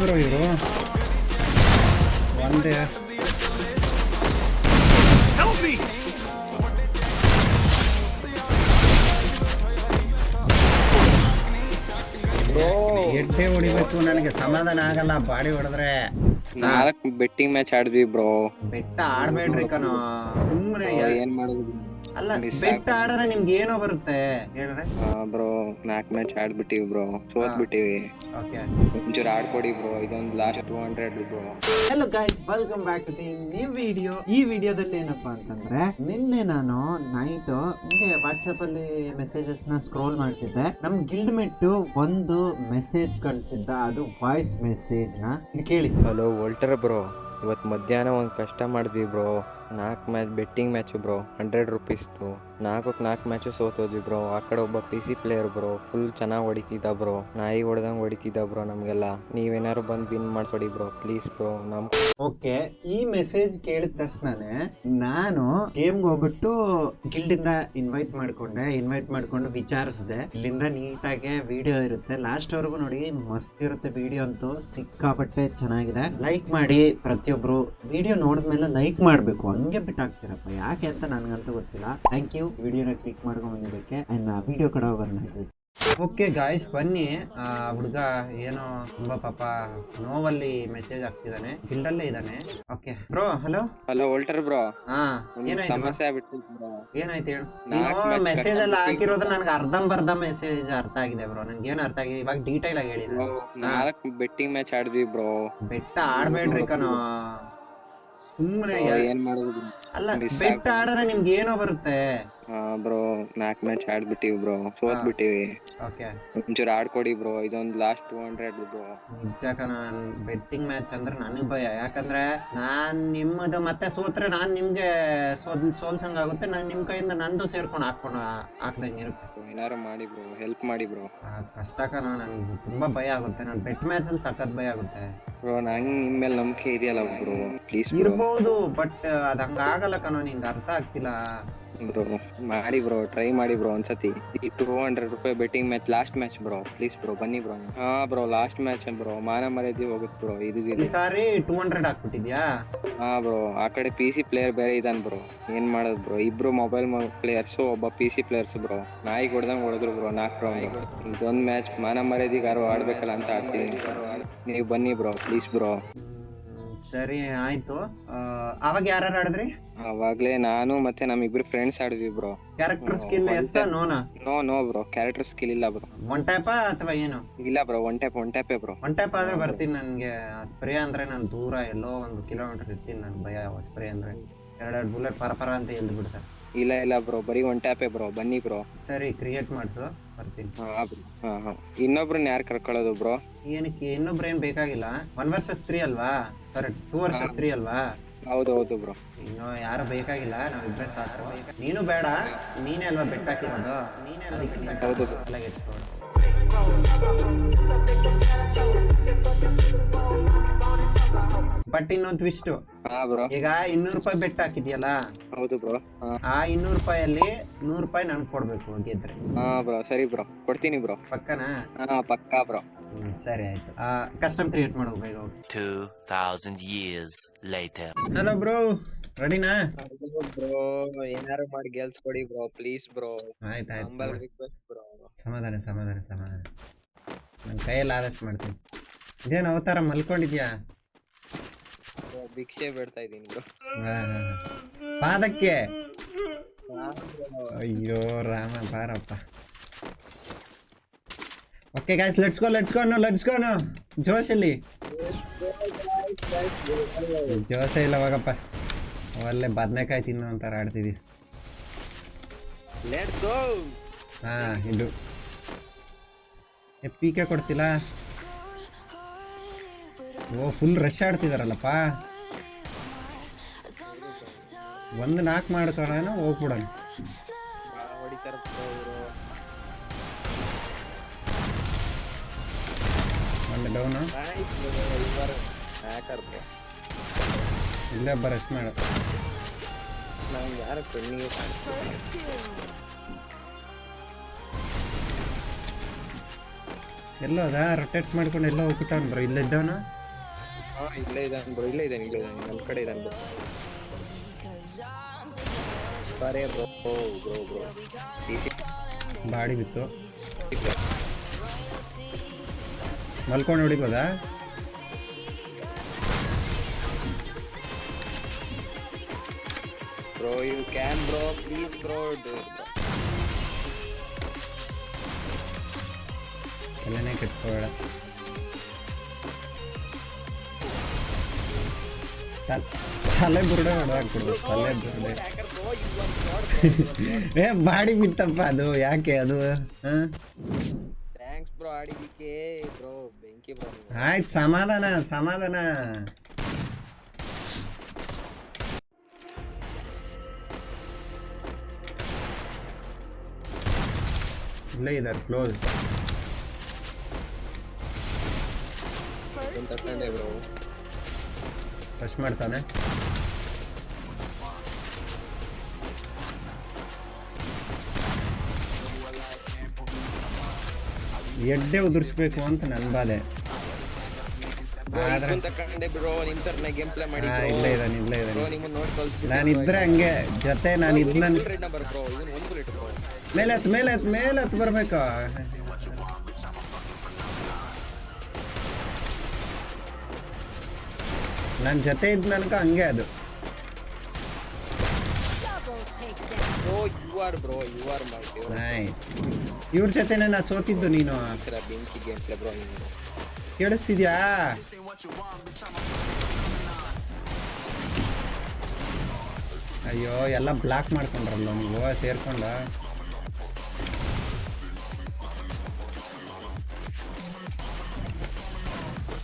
Bro ಇವರು ಒಂದೇ ಎಡ್ಡೆ ಹೊಡಿಬೇಕು ನನಗೆ ಸಮಾಧಾನ ಆಗಲ್ಲ ಬಾಡಿ ಹೊಡೆದ್ರೆ ನಾಲ್ಕ್ ಬೆಟ್ಟಿಂಗ್ ಮ್ಯಾಚ್ ಆಡಿದ್ವಿ ಬ್ರೋ ಬೆಟ್ಟ ಆಡ್ಬೇಡ್ರಿ ಕಣೋ ಸುಮ್ಮನೆ ಏನ್ ಮಾಡೋದು? ಅಲ್ಲ ಬೆಟ್ಟ ಆಡಿದ್ರೆ ನಿಮ್ಗೆ ಏನೋ ಬರುತ್ತೆ ಹೇಳ್ರೆ. ಬ್ರೋ ನಾಲ್ಕ್ ಮ್ಯಾಚ್ ಆಡ್ಬಿಟ್ಟಿವಿ ಬ್ರೋ. ಸೋತ್ ಬಿಟ್ಟಿವಿ. ಓಕೆ ಒಂಚೂರು ಆಡ್ಕೊಡಿ ಬ್ರೋ. ಇದೊಂದು last two hundred bro. Hello guys welcome back to the new video ಈ ವಿಡಿಯೋದಲ್ಲಿ ಏನಪ್ಪಾ ಅಂತಂದ್ರೆ ನಿನ್ನೆ ನಾನು ನೈಟ್ ಹಿಂಗೆ ವಾಟ್ಸಪ್ ಅಲ್ಲಿ ಮೆಸೇಜಸ್ನ ಸ್ಕ್ರೋಲ್ ಮಾಡ್ತಿದ್ದೆ. ನಮ್ ಗಿಲ್ಡ್ ಮೆಟ್ಟು ಒಂದು ಮೆಸೇಜ್ ಕಳ್ಸಿದ್ದ ಅದು ವಾಯ್ಸ್ ಮೆಸೇಜ್ನ. ಇದು ಕೇಳಿ. Hello Volter bro. ಇವತ್ತು ಮಧ್ಯಾಹ್ನ ಒಂದು ಕಷ್ಟ ಮಾಡಿದ್ವಿ ಬ್ರೋ. ನಾಲ್ಕು match betting match bro, hundred ರುಪೀಸ್ದು. ನಾಲ್ಕಕ್ಕೆ ನಾಲ್ಕು ಮ್ಯಾಚು ಸೋತೋದ್ವಿ ಬ್ರೋ. ಆ ಕಡೆ ಒಬ್ಬ P C player bro full ಚೆನ್ನಾಗಿ ಹೊಡಿತಿದ್ದ ಬ್ರೋ. ನಾಯಿ ಹೊಡೆದಂಗೆ ಹೊಡಿತಿದ್ದ ಬ್ರೋ ನಮಗೆಲ್ಲ. ನೀವೇನಾದ್ರು ಬಂದು ವಿನ್ ಮಾಡ್ಕೊಡಿ ಬ್ರೋ ಪ್ಲೀಸ್ ಬ್ರೋ, ನಮ್ ಓಕೆ, ಈ ಮೆಸೇಜ್ ಕೇಳಿದ ತಕ್ಷಣನೇ ನಾನು ಗೇಮ್ಗೆ ಹೋಗ್ಬಿಟ್ಟು ಗಿಲ್ಡ್ ಇಂದ ಇನ್ವೈಟ್ ಮಾಡ್ಕೊಂಡೆ. ಇನ್ವೈಟ್ ಮಾಡ್ಕೊಂಡು ವಿಚಾರಿಸಿದೆ. ಇಲ್ಲಿಂದ ನೀಟಾಗಿ ವಿಡಿಯೋ ಇರುತ್ತೆ. ಲಾಸ್ಟ್ ವರೆಗೂ ನೋಡಿ, ಮಸ್ತ್ ಇರುತ್ತೆ ವಿಡಿಯೋ ಅಂತೂ. ಸಿಕ್ಕಾಪಟ್ಟೆ ಚೆನ್ನಾಗಿದೆ. ಲೈಕ್ ಮಾಡಿ ಪ್ರತಿಯೊಬ್ರು. ವಿಡಿಯೋ ನೋಡಿದ್ಮೇಲೆ ಲೈಕ್ ಮಾಡಬೇಕು ಹಂಗೆ ಬಿಟ್ಟಾಕ್ತಿರಪ್ಪ ಯಾಕೆ ಅಂತ ನನಗಂತೂ ಗೊತ್ತಿಲ್ಲ. ಥ್ಯಾಂಕ್ ಯು ವಿಡಿಯೋನ ಕ್ಲಿಕ್ ಮಾಡ್ಕೊಂಡು ಬಂದಿದ್ದಕ್ಕೆ. ಅಂಡ್ ವಿಡಿಯೋ ಕಡೆ ಹೋಗೋಣ ಓಕೆ ಗಾಯ್ಸ್ ಬನ್ನಿ. ಆ ಹುಡುಗ ಏನೋ ತುಂಬಾ ಪಾಪ ನೋವಲ್ಲಿ ಮೆಸೇಜ್ ಆಗ್ತಿದ್ದಾನೆ ಗಿಲ್ಡಲ್ಲೇ ಇದ್ದಾನೆ okay bro hello hello Volter bro ಹಾ ಏನಾಯ್ತು ಸಮಸ್ಯೆ ಆಗ್ಬಿಟ್ಟು ಏನಾಯ್ತು ಹೇಳು? ಮೆಸೇಜ್ ಎಲ್ಲ ಹಾಕಿರೋದು ಹಾಕಿರೋದು ನನಗೆ ಅರ್ಧಂಬರ್ಧ ಮೆಸೇಜ್ ಅರ್ಥ ಆಗಿದೆ ಬ್ರೋ ನನ್ಗೆ ಏನು ಅರ್ಥ ಆಗಿದೆ? ಇವಾಗ ಡೀಟೇಲ್ ಆಗಿ ಹೇಳಿದ್ರು ನಾಲ್ಕು ಬೆಟ್ಟಿಂಗ್ ಮ್ಯಾಚ್ ಆಡಿದ್ವಿ ಬ್ರೋ ಬೆಟ್ಟ ಆಡ್ಬೇಡ್ರಿ ಕಣೋ. ಸುಮ್ಮನೆ ಅಲ್ಲ ಬೆಟ್ ಬೆಟ್ಟ ಆಡಿದ್ರೆ ನಿಮ್ಗೆ ಏನೋ ಬರುತ್ತೆ. ಬ್ರೋ ನಾಲ್ಕು ಮ್ಯಾಚ್ ಆಡ್ಬಿಟ್ಟಿವಿ ಬ್ರೋ ಸೋತ್ ಬಿಟ್ಟಿವಿ ಓಕೆ ಒಂಚೂರು ಆಡ್ಕೊಡಿ ಬ್ರೋ ಇದೊಂದು ಲಾಸ್ಟ್ ಟೂ ಹಂಡ್ರೆಡ್ ಬ್ರೋ ನಿಜ ಕಣ ಬೆಟ್ಟಿಂಗ್ ಮ್ಯಾಚ್ ಅಂದ್ರೆ ನನಗೆ ಭಯ. ಯಾಕಂದ್ರೆ ನಾನ್ ನಿಮ್ಮದು ಮತ್ತೆ ಸೋತ್ರೆ ನಾನ್ ನಿಮ್ಗೆ ಸೋಲ್ಸಂಗ್ ಆಗುತ್ತೆ ನಾನು ನಿಮ್ ಕೈಯಿಂದ ನಂದು ಸೇರ್ಕೊಂಡು ಹಾಕೊಂಡು ಹಾಕ್ದಂಗೆ ಇರುತ್ತೆ. ಏನಾರು ಮಾಡಿ ಬ್ರೋ ಹೆಲ್ಪ್ ಮಾಡಿ ಬ್ರೋ ಕಷ್ಟಕನ ಕಷ್ಟ ಕಣ ನನ್ಗೆ ತುಂಬಾ ಭಯ ಆಗುತ್ತೆ. ನಾನು ಬೆಟ್ ಮ್ಯಾಚ್ ಅಲ್ಲಿ ಸಖತ್ ಭಯ ಆಗುತ್ತೆ. ಬ್ರೋ ನಂಗೆ ನಿಮ್ಮ ಮೇಲೆ ನಂಬಿಕೆ ಇದೆಯಲ್ಲ ಬ್ರೋ ಪ್ಲೀಸ್ ಇರ್ಬೋದು ಬಟ್ ಅದು ಹಂಗಾಗಲ್ಲ ಕಣೋ ನಿಂಗೆ ಅರ್ಥ ಆಗ್ತಿಲ್ಲ. ಬ್ರೋ ಮಾಡಿ ಬ್ರೋ ಟ್ರೈ ಮಾಡಿ ಬ್ರೋ ಒಂದ್ಸತಿ. ಈ ಟೂ ಹಂಡ್ರೆಡ್ ರೂಪಾಯಿ betting match last match bro please bro ಬನ್ನಿ ಬ್ರೋ ಹಾ ಬ್ರೋ ಲಾಸ್ಟ್ ಮ್ಯಾಚ್ ಬ್ರೋ ಮಾನ ಮರ್ಯಾದೆ ಹೋಗುತ್ತೆ ಬ್ರೋ ಇದು ಈ ಸಾರಿ ಟೂ ಹಂಡ್ರೆಡ್ ಹಾಕ್ಬಿಟ್ಟಿದ್ಯಾ? ಹಾ ಬ್ರೋ ಆ ಕಡೆ ಪಿ ಸಿ ಪ್ಲೇಯರ್ ಬೇರೆ ಇದಾನ್ ಬ್ರೋ. ಏನ್ ಮಾಡೋದು ಬ್ರೋ ಇಬ್ರು ಮೊಬೈಲ್ ಪ್ಲೇಯರ್ಸು ಒಬ್ಬ ಪಿ ಸಿ ಪ್ಲೇಯರ್ಸ್ ಬ್ರೋ. ನಾಯಿ ಹೊಡೆದಂಗ್ ಹೊಡೆದ್ರು ಬ್ರೋ ನಾಲ್ಕು ರೌಂಡ್ ಇದೊಂದು ಮ್ಯಾಚ್ ಮಾನ ಮರ್ಯಾದಿಗಾರು ಆಡ್ಬೇಕಲ್ಲ ಅಂತ ಆಡ್ತೀನಿ ನೀವು ಬನ್ನಿ ಬ್ರೋ ಪ್ಲೀಸ್ ಬ್ರೋ. ಸರಿ ಆಯ್ತು. ಅವಾಗ ಯಾರು ಆಡಿದ್ರಿ? ಅವಾಗ್ಲೇ ನಾನು ಮತ್ತೆ ನಮ್ ಇಬ್ರು ಫ್ರೆಂಡ್ಸ್ ಆಡಿದ್ವಿ bro character skill S ನೋನಾ no no? Bro character skill ಇಲ್ಲ ಬ್ರೋ ಒನ್ ಟೈಪಾ ಅಥವಾ ಏನು? ಇಲ್ಲ bro one type one type bro one type ಆದ್ರೆ ಬರ್ತೀನಿ ನನಗೆ. ಸ್ಪ್ರೇ ಅಂದ್ರೆ ನಾನು ದೂರ ಎಲ್ಲೋ ಒಂದು ಕಿಲೋಮೀಟರ್ ಇರ್ತೀನಿ ನನ್ ಭಯ ಸ್ಪ್ರೇ ಅಂದ್ರೆ. ಎರಡೆರಡು ಬುಲೆಟ್ ಪರ ಪರ ಅಂತ ಎಲ್ದು ಬಿಡ್ತಾರೆ. ಇಲ್ಲ ಇಲ್ಲ ಬ್ರೋ ಬರೀ ಒನ್ ಟ್ಯಾಪೇ ಬ್ರೋ ಬನ್ನಿ ಬ್ರೋ ಸರಿ ಕ್ರಿಯೇಟ್ ಮಾಡಿಸು ಬರ್ತೀನಿ. ಹಾ ಹಾ ಇನ್ನೊಬ್ರನ್ನ ಯಾರು ಕರ್ಕೊಳ್ಳೋದು ಬ್ರೋ ಏನಕ್ಕೆ ಇನ್ನೊಬ್ರು ಏನು ಬೇಕಾಗಿಲ್ಲ? ಒನ್ ವರ್ಷಸ್ ತ್ರೀ ಅಲ್ವಾ? ಕರೆಕ್ಟ್ ಟೂ ವರ್ಷ ತ್ರೀ ಅಲ್ವಾ? ಹೌದು ಹೌದು ಬ್ರೋ ಇನ್ನು ಯಾರು ಬೇಕಾಗಿಲ್ಲ? ನಾವಿಬ್ಬರೇ ಸಾಕು. ನೀನು ಬೇಡ ನೀನೇ ಅಲ್ವಾ ಬೆಟ್ಟ ಹಾಕಿರೋದು? ನೀನೇ ಅದಕ್ಕೆ ಹೌದು ಎಲ್ಲ ತಲೆಗೆ ಬಟ್ ಇನ್ನೊಂದು ಟ್ವಿಸ್ಟ್ ಬ್ರೋ ಈಗ ಇನ್ನೂರು ರೂಪಾಯಿ ಬೆಟ್ ಹಾಕಿದ್ಯಲ್ಲ? ಹೌದು ಬ್ರೋ ಆ ಇನ್ನೂರು ರೂಪಾಯಲ್ಲಿ ನೂರು ರೂಪಾಯಿ ನನ್ ಕೊಡ್ಬೇಕು ಗೆದ್ರೆ ಹಾ ಬ್ರೋ ಸರಿ ಬ್ರೋ ಕೊಡ್ತೀನಿ ಬ್ರೋ ಪಕ್ಕನಾ? ಹಾ ಪಕ್ಕಾ ಬ್ರೋ ಹ್ಮ್, ಸರಿ ಆಯ್ತು. ಕಸ್ಟಮ್ ಕ್ರಿಯೇಟ್ ಮಾಡೋ ಬೇಗ ಹೋಗಿ. 2,000 years later. ಹಲೋ ಬ್ರೋ ರೆಡಿನಾ ಬ್ರೋ ಏನಾರು ಮಾಡಿ ಗೆಲ್ಸ್ಕೊಡಿ ಬ್ರೋ ಪ್ಲೀಸ್ ಬ್ರೋ ಆಯ್ತು ಆಯ್ತು ರಿಕ್ವೆಸ್ಟ್ ಬ್ರೋ ಸಮಾಧಾನ ಸಮಾಧಾನ ಸಮಾಧಾನ. ನನ್ನ ಕೈಯಲ್ಲಿ ಆದಷ್ಟು ಮಾಡ್ತೀನಿ. ಇದೇನು ಅವತಾರ ಮಲ್ಕೊಂಡಿದ್ಯಾ? ಭಿಕ್ಷೆ ಬಿಡ್ತಾ ಹಾ. ಪಾದಕ್ಕೆ? ಅಯ್ಯೋ ರಾಮ ಬಾರಪ್ಪ. Okay guys let's go let's Josh let's ಜೋಶ ಜೋಶಲ್ಲಿ ಜೋಶ ಇಲ್ಲ ಅವಾಗಪ್ಪ ಅವಲ್ಲೇ ಬದನೆಕಾಯಿ ತಿನ್ನು ಅಂತಾರೆ ಆಡ್ತಿದ್ವಿ. ಗೋ ಹಾ ಇದು. ಪೀಕೆ ಕೊಡ್ತಿಲ್ಲ? ಓ ಫುಲ್ ರಶ್ ಆಡ್ತಿದಾರಲ್ಲಪ್ಪ. ಒಂದು ನಾಲ್ಕು ಮಾಡ್ಕೊಳ್ಳೋಣ ಹೋಗ್ಬಿಡೋಣ. ಒಂದು ಡೌನು ಇಲ್ಲೇ ಒಬ್ಬ ರೆಸ್ಟ್ ಮಾಡ. ನಂಗೆ ಯಾರು ಕಣ್ಣಿಗೆ ಎಲ್ಲೋ ಅದ? ರೊಟೇಟ್ ಮಾಡ್ಕೊಂಡು ಎಲ್ಲ ಹೋಗ್ಬಿಟ್ಟಾನ ಬ್ರೋ. ಇಲ್ಲಿದ್ದವನು ಹಾಂ, ಇಲ್ಲೇ ಇದ್ದಾನೆ ಬ್ರೋ, ಇಲ್ಲೇ ಇದ್ದಾನೆ ಇಲ್ಲೇ ಇದ್ದಾನೆ ನಮ್ಮ ಕಡೆ ಇದ್ದಾನೆ ಬ್ರೋ. ಬರೇ ಬ್ರೋ ಬ್ರೋ ಬ್ರೋ ಬಾಡಿ ಬಿತ್ತು. ಮಲ್ಕೊಂಡು ಹೊಡಿಬೋದಾ bro you can bro please bro ಎಲ್ಲನೇ ಕೆಟ್ಕೋಬೇಡ ತಲ್- ತಲೆ ಬುರುಡೆ ಹೊಡೆದಾಕ್ಬಿಡು ತಲೆ ಬುರುಡೆ. ಏ ಬಾಡಿ ಬಿತ್ತಪ್ಪ ಅದು ಯಾಕೆ ಅದು? ಥ್ಯಾಂಕ್ಸ್ ಬ್ರೋ ಆಡಿದ್ದಕ್ಕೆ ಬ್ರೋ ಬೆಂಕಿ ಬ್ರೋ ಆಯ್ತು ಸಮಾಧಾನ ಸಮಾಧಾನ. ಇಲ್ಲೇ ಇದಾರೆ ಕ್ಲೋಸ್ ಟಚ್ ಮಾಡ್ತಾನೆ. ರೆಡ್ ನಂಬರ್ ಬ್ರೋ ಇವನು ಒಂದು ನಾನಿದ್ರೆ ಬ್ರೋ ಮೇಲೆ ಹತ್ ಮೇಲೆ ಹತ್ತು ಮೇಲೆ ಹತ್ ಬರ್ಬೇಕು? ನನ್ನ ಜೊತೆ ಇದ್ ನನ್ಕ ಹಂಗೆ ಅದು. Bro you are bro you are my nice ಇವ್ರ ಜೊತೆ ನಾ ಸೋತಿದ್ದು ನೀನು. ಬೆಂಕಿ ಗೇಮ್ ಪ್ಲೇ ಬ್ರೋ ನೀವು ಕೇಳಿಸ್ತಿದ್ಯಾ? ಅಯ್ಯೋ ಎಲ್ಲ ಬ್ಲಾಕ್ ಮಾಡ್ಕೊಂಡ್ರಲ್ಲ ನೀವು ಸೇರ್ಕೊಂಡ.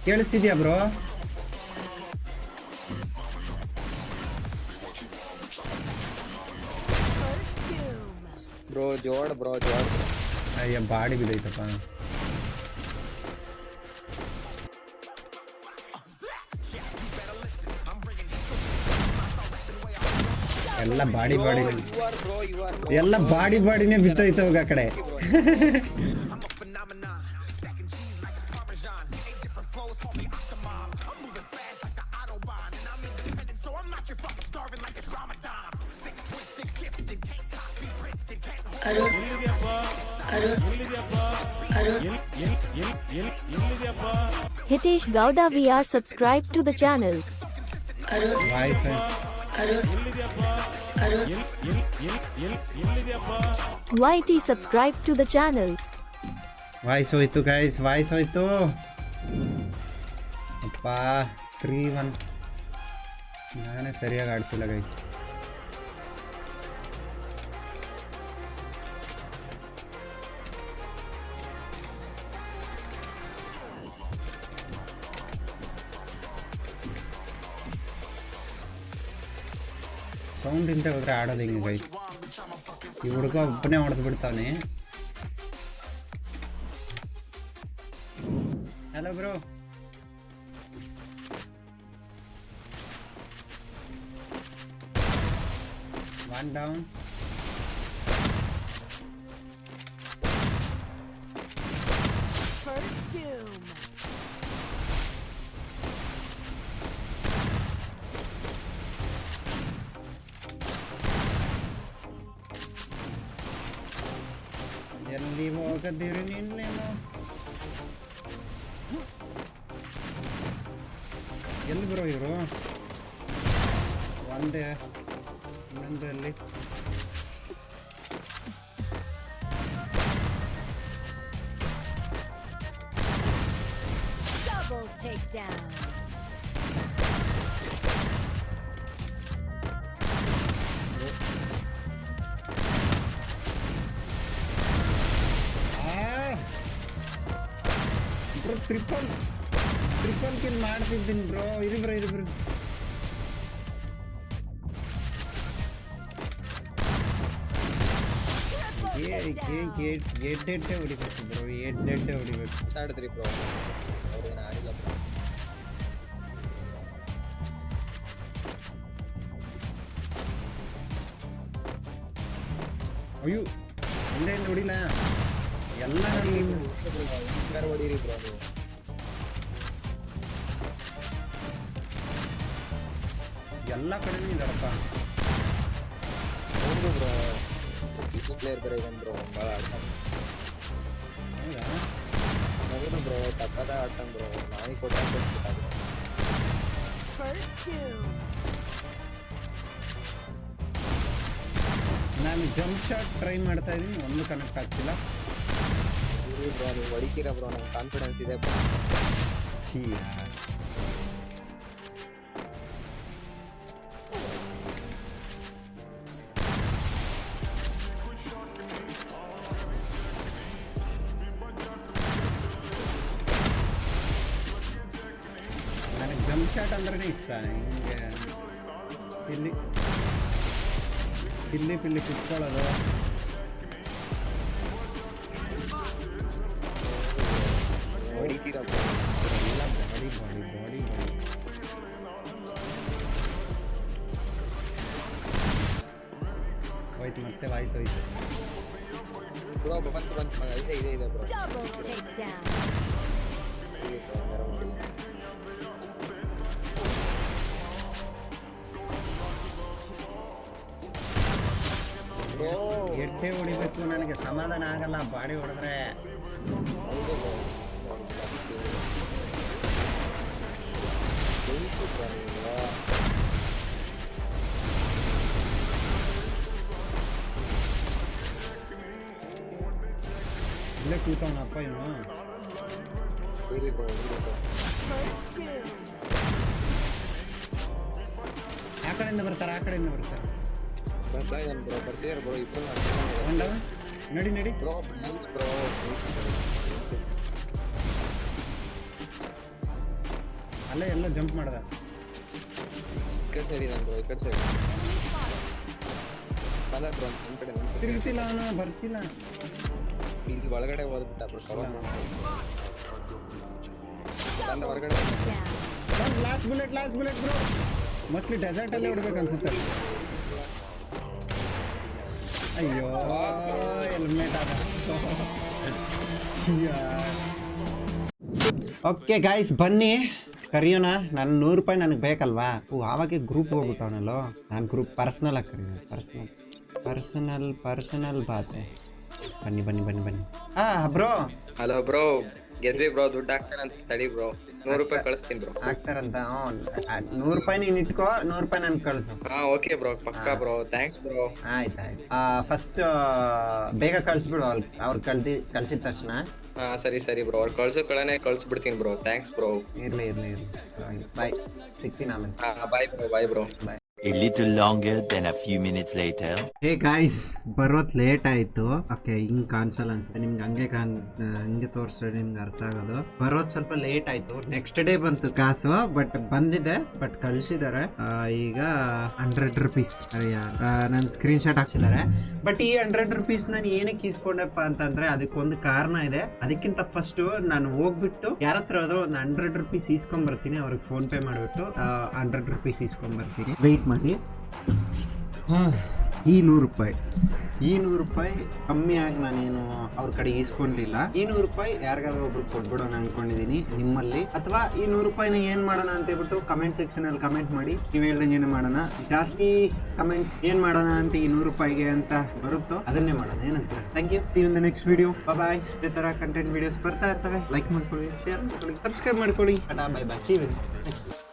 ಕೇಳಿಸ್ತಿದ್ಯಾ ಬ್ರೋ? ಬ್ರೋ ಜೋಡ್ ಬ್ರೋ ಜೋಡ್. ಅಯ್ಯ ಬಾಡಿ ಬಿದ್ದೈತಪ್ಪ ಎಲ್ಲ body body you are bro you are ಎಲ್ಲ ಬಾಡಿ ಬಾಡಿನೇ ಬಿದ್ದೈತೆ ಹೋಗ ಆ ಕಡೆ Hitesh Gowda VR subscribe to the channel. YT subscribe to the channel. Voice ಹೋಯ್ತು ಗೈಸ್ ವಾಯ್ಸ್ ಹೋಯ್ತು ಅಪ್ಪ ತ್ರೀ ಒನ್ ನಾನೇ ಸರಿಯಾಗಿ ಆಡ್ತಿಲ್ಲ ಗೈಸ್ ಸೌಂಡ್ ಇಲ್ಲದೆ ಹೋದ್ರೆ ಆಡೋದು ಹಿಂಗೆ ಗೈಸ್ ಈ ಹುಡುಗ ಒಬ್ಬನೇ ಹೊಡೆದು ಬಿಡ್ತಾನೆ ಹಲೋ ಬ್ರೋ ಒನ್ ಡೌನ್ ಎಲ್ಲಿ ಹೋಗದಿರಿ ನಿನ್ನೇನು ಎಲ್ಲಿ ಬರೋ ಇವರು ಒಂದೇ ಇನ್ನೊಂದು ಎಲ್ಲಿ Double takedown. Triple triple kill ಮಾಡ್ತಿದ್ದೀನಿ ಬ್ರೋ ಇರಿ ಬ್ರೋ ಇರಿ ಬ್ರೋ ಎಡ್ಡೆಡ್ಡೆ ಹೊಡಿಬೇಕು ಬ್ರೋ ಎಡ್ಡೆಡ್ಡೆ ಹೊಡಿಬೇಕು. ಆಡಿದ್ರಿ ಬ್ರೋ ಅವ್ರೇನು ಆಡಿಲ್ಲ ಬ್ರೋ ಅಯ್ಯೋ ಹಿಂದೆ ಹೊಡಿಲ್ಲ ಎಲ್ಲ ನಾನು ಹಿಂಗಾರು ಹೊಡೀರಿ ಬ್ರೋ ನೀವು. ಎಲ್ಲ ಕಡೆನೂ ಇದಾರಪ್ಪ. ಹೌದು ಬ್ರೋ. ಸಿ ಪ್ಲೇಯರ್ ಬೇರೆ ಬ್ರೋ. ಭಾಳ ಆಟ. ಹೌದಾ? ಹೌದು ಬ್ರೋ. ತಪ್ಪದ ಆಟ ಬ್ರೋ. ನಾಯಿ two. ನಾನು ಜಂಪ್ ಶಾಟ್ ಟ್ರೈ ಮಾಡ್ತಾ ಇದ್ದೀನಿ. ಒಂದು ಕನೆಕ್ಟ್ ಆಗ್ತಿಲ್ಲ. ಬ್ರೋ ನೀವು ಹೊಡಿತೀರಾ ಬ್ರೋ? ನಂಗೆ ಕಾನ್ಫಿಡೆನ್ಸ್ ಇದೆ ಬ್ರೋ. ಜಂಪ್ ಶಾಟ್ ಅಂದ್ರೆ ಇಷ್ಟ ಹಿಂಗೆ ಸಿಲ್ಲಿ ಸಿಲ್ಲಿ ಪಿಲ್ಲಿ ಕುತ್ಕೊಳ್ಳೋದು. ಹೊಡಿತೀರಾ ಎಲ್ಲ ಬಾಡಿ ಬಾಡಿ ಬಾಡಿ ಬಾಡಿ ಹೋಯ್ತು ಮತ್ತೆ ವಾಯ್ಸ್ ಹೋಯ್ತು. ಬ್ರೋ ಬಂತು ಬಂತು ಇದೆ ಇದೆ ಇದೆ ಬ್ರೋ ಎಡ್ಡೆ ಹೊಡಿಬೇಕು ನನಗೆ ಸಮಾಧಾನ ಆಗಲ್ಲ ಬಾಡಿ ಹೊಡೆದ್ರೆ. ಇಲ್ಲೇ ಕೂತವನಪ್ಪ ಇವನು ಇನ್ನು ಆ ಕಡೆಯಿಂದ ಬರ್ತಾರೆ ಆ ಕಡೆಯಿಂದ ಬರ್ತಾರೆ. ಬರ್ತಾ ಇದ್ದಾನೆ ಬ್ರೋ ಬರ್ತಿದ್ದಾರೆ ಬ್ರೋ? ಇಬ್ಬರು ನಡಿ ನಡಿ. ಬ್ರೋ ಬ್ರೋ ಅಲ್ಲೇ ಎಲ್ಲ ಜಂಪ್ ಮಾಡ್ದ. ಈ ಕಡೆ ಸೈಡ್ ಇದ್ದಾನೆ ಬ್ರೋ ಈ ಕಡೆ ಸೈಡ್. ಅಲ್ಲ ಬ್ರೋ ನಿಮ್ಮ ಕಡೆ ನಮ್ಮ ಕಡೆ. ತಿರುಗ್ತಿಲ್ಲ ಅವನು ಬರ್ತಿಲ್ಲ. ಇಲ್ಲಿ ಒಳಗಡೆ ಹೋದ್ಬಿಟ್ಟ ಬ್ರೋ ಕವರ್ ಬಂದ ಹೊರಗಡೆ. Last bullet last bullet bro mostly desert ಅಲ್ಲೇ ಹೊಡ್ಬೇಕು ಅನ್ಸುತ್ತೆ ಅಯ್ಯೋ ಓಕೆ ಗಾಯ್ಸ್ ಬನ್ನಿ. ಕರಿಯೋಣ. ನನ್ನ ನೂರು ರೂಪಾಯಿ ನನಗೆ ಬೇಕಲ್ವಾ? ಓ ಆವಾಗೆ ಗ್ರೂಪ್ ಹೋಗ್ಬಿಟ್ಟವನಲ್ಲೋ? ನಾನು ಗ್ರೂಪ್ ಪರ್ಸ್ನಲ್ ಆಗಿ ಕರಿಯೋಣ. ಪರ್ಸ್ನಲ್ ಪರ್ಸನಲ್ ಪರ್ಸನಲ್ ಬಾತೆ. ಬನ್ನಿ ಬನ್ನಿ ಬನ್ನಿ ಬನ್ನಿ. ಹಾಂ ಬ್ರೋ ಹಲೋ ಬ್ರೋ ಗೆದ್ವಿ ಬ್ರೋ ದುಡ್ಡು ಹಾಕ್ತಾನೆ ಅಂತ ತಡಿ ಬ್ರೋ ನೂರು ರೂಪಾಯಿ ಕಳಿಸ್ತೀನಿ ಬ್ರೋ ಆಗ್ತಾರಂತ ನೂರು ರೂಪಾಯಿ ನೀನು ಇಟ್ಕೋ ನೂರು ರೂಪಾಯಿ ಕಳ್ಸು. ಹಾ ಓಕೆ ಬ್ರೋ ಪಕ್ಕಾ ಬ್ರೋ ಥ್ಯಾಂಕ್ಸ್ ಬ್ರೋ ಆಯ್ತು ಆಯ್ತು. ಫಸ್ಟ್ ಬೇಗ ಕಳಿಸ್ಬಿಡು ಅವ್ರು ಅವ್ರು ಕಳ್ದಿ ಕಳ್ಸಿದ ತಕ್ಷಣ. ಹಾ ಸರಿ ಸರಿ ಬ್ರೋ ಅವ್ರು ಕಳ್ಸೋ ಕಳೆನೆ ಕಳ್ಸ್ಬಿಡ್ತೀನಿ ಬ್ರೋ ಥ್ಯಾಂಕ್ಸ್ ಬ್ರೋ ಇರ್ಲಿ ಇರ್ಲಿ ಇರ್ಲಿ. ಬಾಯ್ ಸಿಗ್ತೀನಿ ಆಮೇಲೆ. ಹಾ bye bro bye bro bye A little longer than a few minutes later. Hey guys ಬರೋತ್ ಲೇಟ್ ಆಯ್ತು. ಓಕೆ ಹಿಂಗ್ ಕಾಣಿಸಲ್ಲ ಅನ್ಸುತ್ತೆ. ನಿಮ್ಗೆ ಹಂಗೆ ಕಾಣ್ ಹಂಗೆ ತೋರಿಸ್ರೆ ನಿಮ್ಗೆ ಅರ್ಥ ಆಗೋದು. ಬರೋದ್ ಸ್ವಲ್ಪ ಲೇಟ್ ಆಯ್ತು. ನೆಕ್ಸ್ಟ್ ಡೇ ಬಂತು ಕಾಸು ಬಟ್ ಬಂದಿದೆ ಬಟ್ ಕಳ್ಸಿದ್ದಾರೆ ಈಗ ಹಂಡ್ರೆಡ್ ರುಪೀಸ್ ನನ್ನ ಸ್ಕ್ರೀನ್ ಶಾಟ್ ಹಾಕ್ಸಿದ್ದಾರೆ ಬಟ್ ಈ ಹಂಡ್ರೆಡ್ ರುಪೀಸ್ ನಾನು ಏನಕ್ಕೆ ಇಸ್ಕೊಂಡಪ್ಪ ಅಂತಂದ್ರೆ ಅದಕ್ಕೊಂದು ಕಾರಣ ಇದೆ. ಅದಕ್ಕಿಂತ ಫಸ್ಟ್ ನಾನು ಹೋಗ್ಬಿಟ್ಟು ಯಾರ ಹತ್ರ ಅದು ಒಂದು ಹಂಡ್ರೆಡ್ ರುಪೀಸ್ ಇಸ್ಕೊಂಡ್ ಬರ್ತೀನಿ ಅವ್ರಿಗೆ ಫೋನ್ ಪೇ ಮಾಡಿಬಿಟ್ಟು ಹಂಡ್ರೆಡ್ ರುಪೀಸ್ ಇಸ್ಕೊಂಡ್ ಬರ್ತೀನಿ ವೆಯ್ಟ್ ಮಾಡಿ ಈ ನೂರು ರೂಪಾಯಿ. ಈ ನೂರು ರೂಪಾಯಿ ಕಮ್ಮಿ ಆಗಿ ನಾನೇನು ಅವ್ರ ಕಡೆ ಈಸ್ಕೊಂಡಿಲ್ಲ. ಈ ನೂರು ರೂಪಾಯಿ ಯಾರಿಗಾದ್ರೂ ಒಬ್ರು ಕೊಟ್ಬಿಡೋಣ ಅನ್ಕೊಂಡಿದ್ದೀನಿ ನಿಮ್ಮಲ್ಲಿ. ಅಥವಾ ಈ ನೂರು ರೂಪಾಯಿನ ಏನ್ ಮಾಡೋಣ ಅಂತ ಹೇಳ್ಬಿಟ್ಟು ಕಮೆಂಟ್ ಸೆಕ್ಷನ್ ಅಲ್ಲಿ ಕಮೆಂಟ್ ಮಾಡಿ. ನೀವು ಹೇಳ್ದಂಗೆ ಏನು ಮಾಡೋಣ? ಜಾಸ್ತಿ ಕಮೆಂಟ್ಸ್ ಏನ್ ಮಾಡೋಣ ಅಂತ ಈ ನೂರು ರೂಪಾಯಿಗೆ ಅಂತ ಬರುತ್ತೋ ಅದನ್ನೇ ಮಾಡೋಣ. ಏನಂತ ಥ್ಯಾಂಕ್ ಯು ಈ ಒಂದು ನೆಕ್ಸ್ಟ್ ವಿಡಿಯೋ ಬಾಯ್ ಇದೇ ತರ ಕಂಟೆಂಟ್ ವಿಡಿಯೋಸ್ ಬರ್ತಾ ಇರ್ತವೆ. ಲೈಕ್ ಮಾಡ್ಕೊಳ್ಳಿ ಶೇರ್ ಮಾಡ್ಕೊಳ್ಳಿ ಸಬ್ಸ್ಕ್ರೈಬ್ ಮಾಡ್ಕೊಳ್ಳಿ. ಬಾಯ್ ಬಾಯ್ ಸಿ ನೆಕ್ಸ್ಟ್